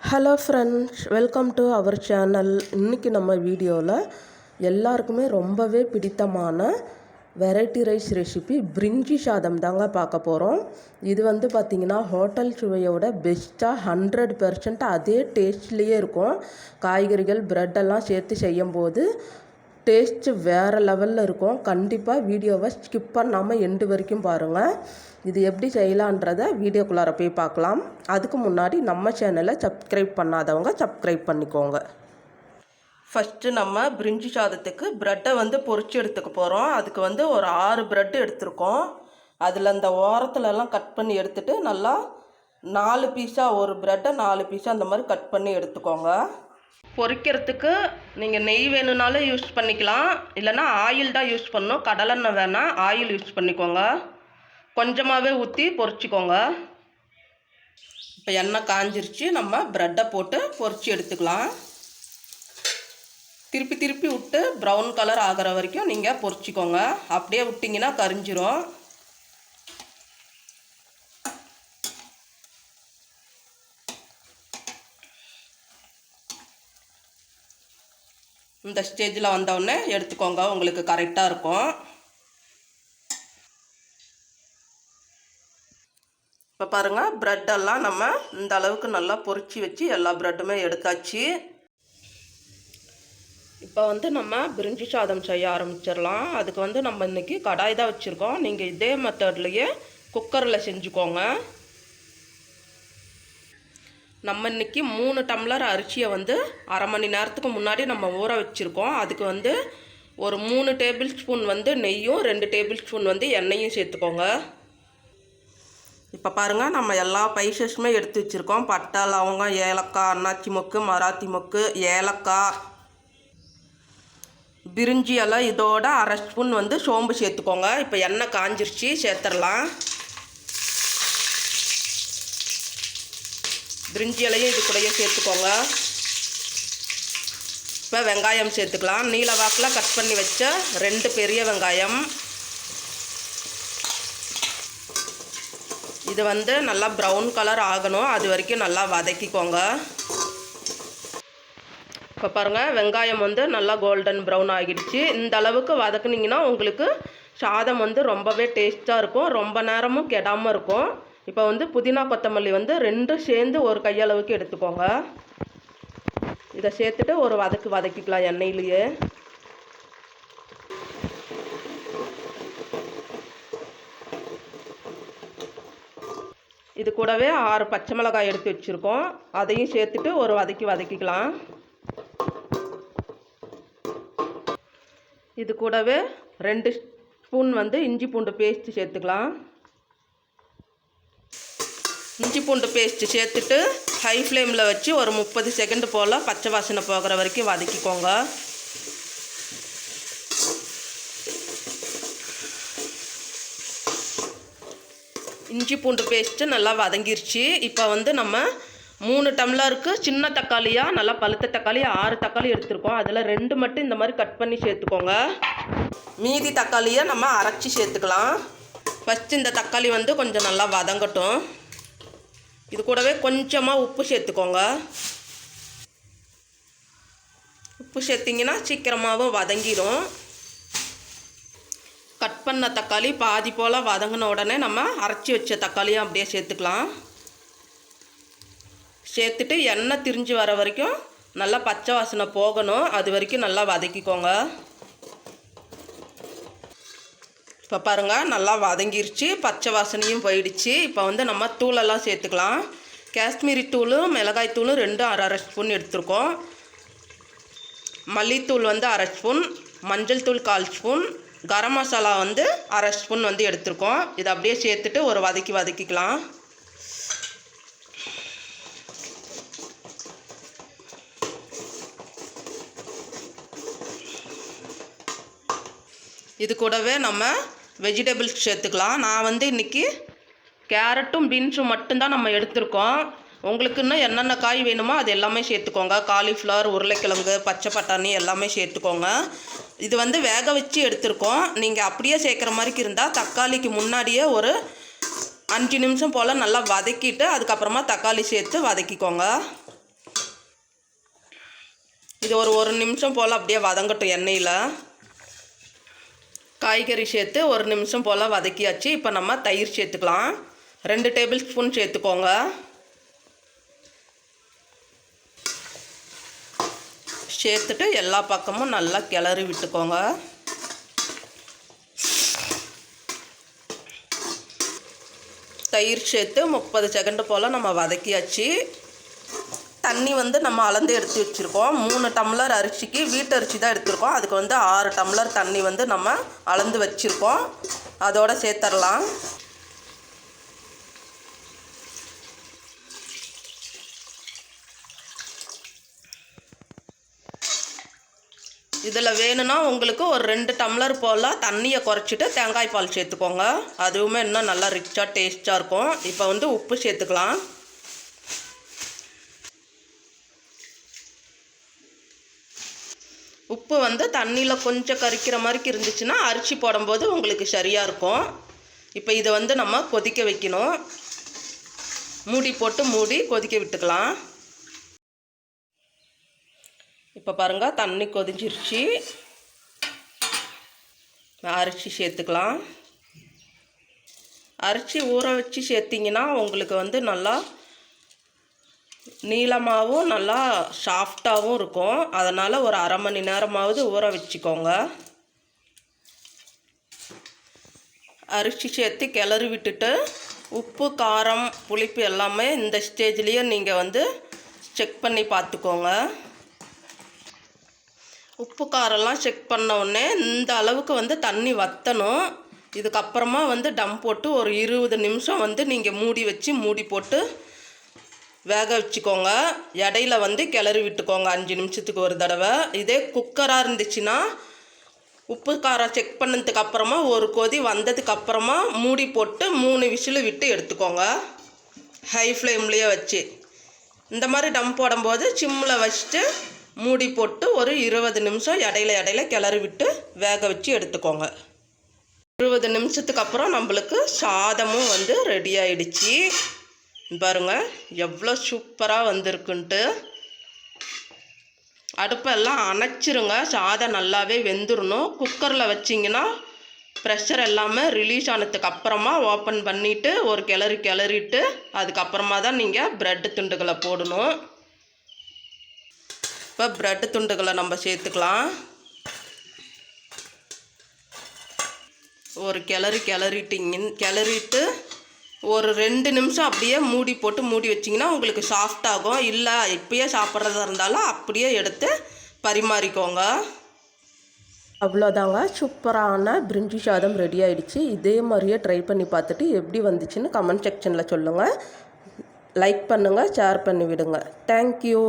Hello friends welcome to our channel இன்றைக்கி நம்ம வீடியோவில் எல்லாருக்குமே ரொம்பவே பிடித்தமான வெரைட்டி ரைஸ் ரெசிபி பிரிஞ்சி சாதம் தாங்க பார்க்க போகிறோம் இது வந்து பார்த்திங்கன்னா ஹோட்டல் சுவையோட பெஸ்ட்டாக ஹண்ட்ரட் பெர்சன்ட் அதே டேஸ்ட்லேயே இருக்கும். காய்கறிகள் ப்ரெட்டெல்லாம் எல்லாம் சேர்த்து செய்யும்போது டேஸ்ட்டு வேறு லெவலில் இருக்கும். கண்டிப்பாக வீடியோவை ஸ்கிப் பண்ணாமல் எண்டு வரைக்கும் பாருங்கள் இது எப்படி செய்யலான்றத வீடியோக்குள்ளார போய் பார்க்கலாம். அதுக்கு முன்னாடி நம்ம சேனலை சப்ஸ்கிரைப் பண்ணாதவங்க சப்ஸ்கிரைப் பண்ணிக்கோங்க. ஃபஸ்ட்டு நம்ம பிரிஞ்சி சாதத்துக்கு ப்ரெட்டை வந்து பொறிச்சு எடுத்துக்க போகிறோம் அதுக்கு வந்து ஒரு ஆறு ப்ரெட்டு எடுத்திருக்கோம். அதில் அந்த ஓரத்துலலாம் கட் பண்ணி எடுத்துகிட்டு நல்லா நாலு பீஸாக ஒரு ப்ரெட்டை நாலு பீஸாக அந்த மாதிரி கட் பண்ணி எடுத்துக்கோங்க. பொரிக்கிறதுக்கு நீங்கள் நெய் வேணும்னாலும் யூஸ் பண்ணிக்கலாம். இல்லைன்னா ஆயில் தான் யூஸ் பண்ணணும். கடலெண்ணெய் வேணால் ஆயில் யூஸ் பண்ணிக்கோங்க. கொஞ்சமாகவே ஊற்றி பொரிச்சிக்கோங்க இப்போ எண்ணெய் காஞ்சிருச்சு. நம்ம ப்ரெட்டை போட்டு பொரிச்சு எடுத்துக்கலாம். திருப்பி திருப்பி விட்டு ப்ரௌன் கலர் ஆகிற வரைக்கும் நீங்கள் பொரிச்சிக்கோங்க அப்படியே விட்டிங்கன்னா கரிஞ்சிரும். இந்த ஸ்டேஜில் வந்தவுடனே எடுத்துக்கோங்க உங்களுக்கு கரெக்டாக இருக்கும். இப்போ பாருங்கள் ப்ரெட்டெல்லாம் நம்ம இந்த அளவுக்கு நல்லா பொரிச்சு வச்சு எல்லா ப்ரெட்டுமே எடுத்தாச்சு. இப்போ வந்து நம்ம பிரிஞ்சி சாதம் செய்ய ஆரம்பிச்சிடலாம். அதுக்கு வந்து நம்ம இன்றைக்கி கடாய் தான் வச்சுருக்கோம். நீங்கள் இதே மெத்தட்லேயே குக்கரில் செஞ்சுக்கோங்க. நம்ம இன்றைக்கி மூணு டம்ளர் அரிசியை வந்து அரை மணி நேரத்துக்கு முன்னாடி நம்ம ஊற வச்சுருக்கோம். அதுக்கு வந்து ஒரு மூணு டேபிள் ஸ்பூன் வந்து நெய்யும் ரெண்டு டேபிள் ஸ்பூன் வந்து எண்ணெயும் சேர்த்துக்கோங்க. இப்போ பாருங்கள் நம்ம எல்லா பைசஸுமே எடுத்து வச்சுருக்கோம். பட்டை லவங்கம் ஏலக்காய் அன்னாச்சி மொக்கு மராத்தி மொக்கு ஏலக்காய். பிரிஞ்சி எல்லாம் இதோட அரை ஸ்பூன் வந்து சோம்பு சேர்த்துக்கோங்க. இப்போ எண்ணெய் காஞ்சிருச்சு சேர்த்துடலாம். பிரிஞ்சி இலையும் இது கூடயே சேர்த்துக்கோங்க. இப்போ வெங்காயம் சேர்த்துக்கலாம். நீல வாக்கில் கட் பண்ணி வச்ச ரெண்டு பெரிய வெங்காயம். இது வந்து நல்லா ப்ரௌன் கலர் ஆகணும். அது வரைக்கும் நல்லா வதக்கிக்கோங்க. இப்போ பாருங்கள் வெங்காயம் வந்து நல்லா கோல்டன் ப்ரௌன் ஆகிடுச்சு. இந்த அளவுக்கு வதக்குனிங்கன்னா உங்களுக்கு சாதம் வந்து ரொம்பவே டேஸ்ட்டாக இருக்கும். ரொம்ப நேரமும் கெடாமல் இருக்கும். இப்போ வந்து புதினா கொத்தமல்லி வந்து ரெண்டும் சேர்ந்து ஒரு கையளவுக்கு எடுத்துக்கோங்க. இதை சேர்த்துட்டு ஒரு வதக்கு வதக்கிக்கலாம் எண்ணெயிலேயே. இது கூடவே ஆறு பச்சை மிளகாய் எடுத்து வச்சுருக்கோம். அதையும் சேர்த்துட்டு ஒரு வதக்கி வதக்கிக்கலாம். இது கூடவே ரெண்டு ஸ்பூன் வந்து இஞ்சி பூண்டு பேஸ்ட்டு சேர்த்துக்கலாம். இஞ்சி பூண்டு பேஸ்ட்டு சேர்த்துட்டு ஹை ஃப்ளேமில் வச்சு ஒரு முப்பது செகண்டு போல் பச்சை வாசனை போகிற வரைக்கும் வதக்கிக்கோங்க. இஞ்சி பூண்டு பேஸ்ட்டு நல்லா வதங்கிருச்சு. இப்போ வந்து நம்ம மூணு டம்ளருக்கு சின்ன தக்காளியாக நல்லா பழுத்த தக்காளி ஆறு தக்காளி எடுத்துருக்கோம். அதில் ரெண்டு மட்டும் இந்த மாதிரி கட் பண்ணி சேர்த்துக்கோங்க. மீதி தக்காளியை நம்ம அரைச்சி சேர்த்துக்கலாம். ஃபஸ்ட்டு இந்த தக்காளி வந்து கொஞ்சம் நல்லா வதங்கட்டும். இது கூடவே கொஞ்சமாக உப்பு சேர்த்துக்கோங்க. உப்பு சேர்த்திங்கன்னா சீக்கிரமாகவும் வதங்கிடும் கட் பண்ண தக்காளி பாதி போல் வதங்கின உடனே நம்ம அரைச்சி வச்ச தக்காளியும் அப்படியே சேர்த்துக்கலாம். சேர்த்துட்டு எண்ணெய் திரிஞ்சு வர வரைக்கும் நல்லா பச்சை வாசனை போகணும். அது வரைக்கும் நல்லா வதக்கிக்கோங்க. இப்போ பாருங்கள் நல்லா வதங்கிருச்சு பச்சை வாசனையும் போயிடுச்சு. இப்போ வந்து நம்ம தூளெல்லாம் சேர்த்துக்கலாம். காஷ்மீரி தூளும் மிளகாய் தூளும் ரெண்டும் அரை அரை ஸ்பூன் எடுத்துருக்கோம். மல்லித்தூள் வந்து அரை ஸ்பூன் மஞ்சள் தூள் கால் ஸ்பூன் கரம் மசாலா வந்து அரை ஸ்பூன் வந்து எடுத்துருக்கோம். இதை அப்படியே சேர்த்துட்டு ஒரு வதக்கி வதக்கிக்கலாம். இது கூடவே நம்ம வெஜிடபிள்ஸ் சேர்த்துக்கலாம். நான் வந்து இன்றைக்கி கேரட்டும் பீன்ஸும் மட்டும்தான் நம்ம எடுத்திருக்கோம். உங்களுக்கு இன்னும் என்னென்ன காய் வேணுமோ அது எல்லாமே சேர்த்துக்கோங்க. காலிஃப்ளவர் உருளைக்கிழங்கு பச்சை பட்டாணி எல்லாமே சேர்த்துக்கோங்க. இது வந்து வேக வச்சு எடுத்திருக்கோம். நீங்கள் அப்படியே சேர்க்குற மாதிரிக்கு இருந்தால் தக்காளிக்கு முன்னாடியே ஒரு அஞ்சு நிமிஷம் போல் நல்லா வதக்கிட்டு அதுக்கப்புறமா தக்காளி சேர்த்து வதக்கிக்கோங்க. இது ஒரு ஒரு நிமிஷம் போல் அப்படியே வதங்கட்டும் எண்ணெயில். காய்கறி சேர்த்து ஒரு நிமிஷம் போல் வதக்கியாச்சு. இப்போ நம்ம தயிர் சேர்த்துக்கலாம். ரெண்டு டேபிள் ஸ்பூன் சேர்த்துக்கோங்க. சேர்த்துட்டு எல்லா பக்கமும் நல்லா கிளறி விட்டுக்கோங்க. தயிர் சேர்த்து முப்பது செகண்டு போல் நம்ம வதக்கியாச்சு. தண்ணி வந்து நம்ம அளந்து எடுத்து வச்சுருக்கோம். மூணு டம்ளர் அரிசிக்கு வீட்டு அரிசி தான் எடுத்திருக்கோம். அதுக்கு வந்து ஆறு டம்ளர் தண்ணி வந்து நம்ம அளந்து வச்சுருக்கோம். அதோட சேர்த்துடலாம் இதில் வேணும்னா உங்களுக்கு ஒரு ரெண்டு டம்ளர் போல் தண்ணியை குறைச்சிட்டு தேங்காய் பால் சேர்த்துக்கோங்க. அதுவுமே இன்னும் நல்லா ரிச்சாக டேஸ்ட்டாக இருக்கும். இப்போ வந்து உப்பு சேர்த்துக்கலாம் உப்பு வந்து தண்ணியில் கொஞ்சம் கரிக்கிற மாதிரி இருந்துச்சுன்னா அரிசி போடும்போது உங்களுக்கு சரியாக இருக்கும். இப்போ இதை வந்து நம்ம கொதிக்க வைக்கணும். மூடி போட்டு மூடி கொதிக்க விட்டுக்கலாம். இப்போ பாருங்கள் தண்ணி கொதிஞ்சிருச்சு. அரிசி சேர்த்துக்கலாம். அரிசி ஊற வச்சு சேர்த்திங்கன்னா உங்களுக்கு வந்து நல்லா நீளமாகவும் நல்லா சாஃப்டாகவும் இருக்கும். அதனால் ஒரு அரை மணி நேரமாவது ஊற வச்சுக்கோங்க. அரிசி சேர்த்து கிளறி விட்டுட்டு உப்பு காரம் புளிப்பு எல்லாமே இந்த ஸ்டேஜ்லேயே நீங்கள் வந்து செக் பண்ணி பார்த்துக்கோங்க. உப்பு காரெல்லாம் செக் பண்ண உடனே இந்த அளவுக்கு வந்து தண்ணி வற்றணும் இதுக்கப்புறமா வந்து டம் போட்டு ஒரு இருபது நிமிஷம் வந்து நீங்கள் மூடி வச்சு மூடி போட்டு வேக வச்சுக்கோங்க. இடையில வந்து கிளறி விட்டுக்கோங்க. அஞ்சு நிமிஷத்துக்கு ஒரு தடவை. இதே குக்கராக இருந்துச்சுன்னா உப்பு காரம் செக் பண்ணதுக்கு அப்புறமா ஒரு கொதி வந்ததுக்கு அப்புறமா மூடி போட்டு மூணு விசிலு விட்டு எடுத்துக்கோங்க. ஹை ஃப்ளேம்லேயே வச்சு. இந்த மாதிரி டம் போடும்போது சிம்மில் வச்சுட்டு மூடி போட்டு ஒரு இருபது நிமிஷம் இடையில இடையில கிளறி விட்டு வேக வச்சு எடுத்துக்கோங்க. இருபது நிமிஷத்துக்கு அப்புறம் நம்மளுக்கு சாதமும் வந்து ரெடி ஆயிடுச்சு. பாருங்க எவ்வளோ சூப்பராக வந்திருக்குன்ட்டு. அடுப்பெல்லாம் அணைச்சிருங்க சாதம் நல்லாவே வெந்துடணும் குக்கரில் வச்சிங்கன்னா ப்ரெஷர் எல்லாமே ரிலீஸ் ஆனதுக்கு அப்புறமா ஓப்பன் பண்ணிவிட்டு ஒரு கிளறி கிளறிட்டு அதுக்கப்புறமா தான் நீங்கள் ப்ரெட்டு துண்டுகளை போடணும். இப்போ ப்ரெட்டு துண்டுகளை நம்ம சேர்த்துக்கலாம். ஒரு கிளறி கிளறிட்டிங்க கிளறிட்டு ஒரு ரெண்டு நிமிஷம் அப்படியே மூடி போட்டு மூடி வச்சிங்கன்னா உங்களுக்கு சாஃப்ட் ஆகும். இல்லை இப்பயே சாப்பிட்றதா இருந்தாலும் அப்படியே எடுத்து பரிமாறிக்கோங்க. அவ்வளோதாங்க. சூப்பரான பிரிஞ்சி சாதம் ரெடி ஆகிடுச்சு இதே மாதிரியே ட்ரை பண்ணி பார்த்துட்டு எப்படி வந்துச்சுன்னு கமெண்ட் செக்ஷனில் சொல்லுங்கள் லைக் பண்ணுங்கள் ஷேர் பண்ணி விடுங்க தேங்க்யூ